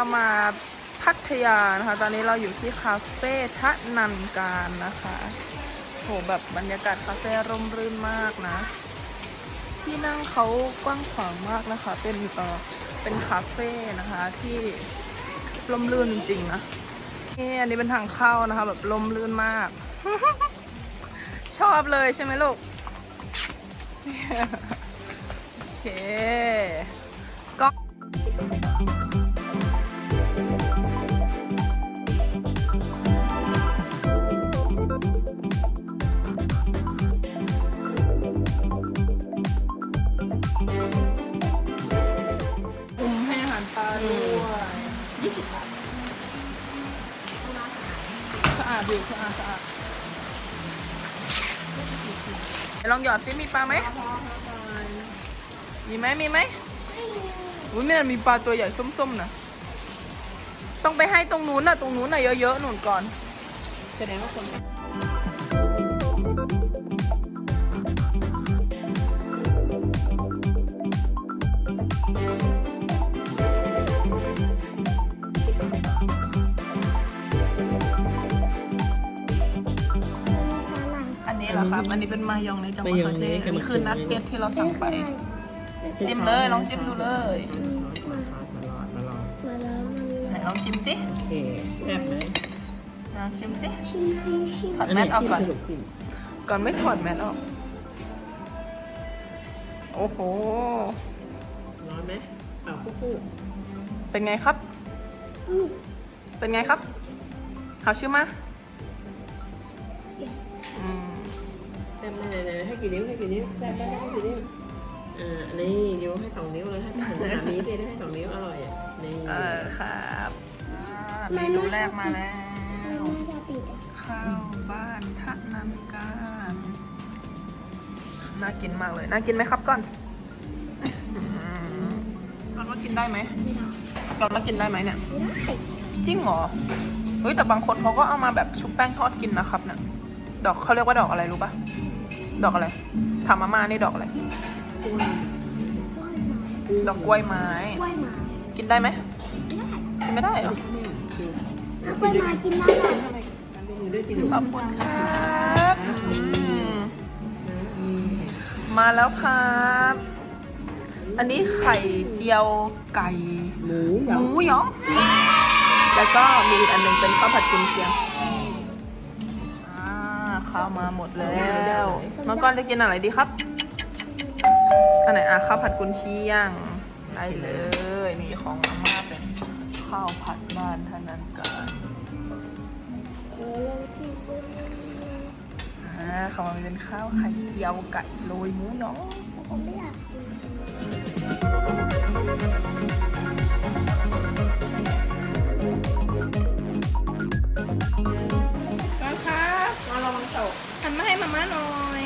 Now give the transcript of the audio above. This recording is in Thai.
เรามาพัทยานะคะ ตอนนี้เราอยู่ที่คาเฟ่ทะนันการนะคะ โหแบบบรรยากาศคาเฟ่ร่มรื่นมากนะ ที่นั่งเขากว้างขวางมากนะคะ เป็นเออเป็นคาเฟ่นะคะที่ร่มรื่นจริงๆนะนี่อันนี้เป็นทางเข้านะคะ แบบร่มรื่นมาก ชอบเลยใช่ไหมลูกโอเค ด้วยยี่สิบบาทสะอาดดีสะอาดสะอาดลองหยอดซิมีปลาไหมมีไหมมีไหมอุ้ยมันมีปลาตัวใหญ่ส้มๆนะต้องไปให้ตรงนู้นน่ะ ตรงนู้นน่ะเยอะๆหนุนก่อนแสดงว่าคนอั นนี้เหรอครับ อันนี้เป็นมายองเนสกับมะเขือเทศอันนี้คือนักเก็ตที่เราสั่งไป จิ้มเลยลองจิ้มดูเลยมาลองมาลองมาแล้วไหนลองชิมสิโอเคแซ่บไหมลองชิมสิชิมชิมชิมถอดแมสออกก่อนจิ้มจิ้มก่อนไม่ถอดแมสออกโอ้โหร้อนไหมเปล่าคู่เป็นไงครับอืมเป็นไงครับเขาชื่อมาอืมๆ แซ่บไหมไหนๆให้กี่นิ้วให้กี่นิ้วแซ่บไหมให้กี่นิ้วอ่าอันนี้นิ้วให้สองนิ้วเลยถ้าจะเห็นขนาดนี้เจ๊ได้ให้สองนิ้วอร่อยอะนี่เออครับอ่าเมนูแรกมาแล้วไม่ชอบปีกอะข้าวบ้านทะนันการน่ากินมากเลย น่ากินไหมครับก่อนอืมก่อนว่ากินได้ไหมไม่ได้ก่อนว่ากินได้ไหมเนี่ยไม่ได้จริงเหรอเฮ้ยแต่บางคนเขาก็เอามาแบบชุบแป้งทอดกินนะครับเนี่ยดอกเขาเรียกว่าดอกอะไรรู้ปะ ดอกอะไรทำมาม่านี่ดอกอะไร ดอกกล้วยไม้ กล้วยไม้กินได้ไหมได้กินไม่ได้เหรอถ้ากล้วยไม้กินได้อะยกมือด้วยกินขอบคุณครับอืมมาแล้วครับ อันนี้ไข่เจียวไก่ หมูหยองมูหยอง แล้วก็มีอีกอันหนึงเป็นข้าวผัดกุนเชียงอ่า ข้าวมาหมดแล้วมังกรจะกินอะไรดีครับอันไหนอะข้าวผัดกุนเชียงได้เลยมีของมาม่าเป็นข้าวผัดบ้านท่านันกันเออลองชิมดูอ่าเขามาเป็นข้าวไข่เจียวไก่โรยหมูหยองผมไม่อยากกิน ห้มาม่าหน่อย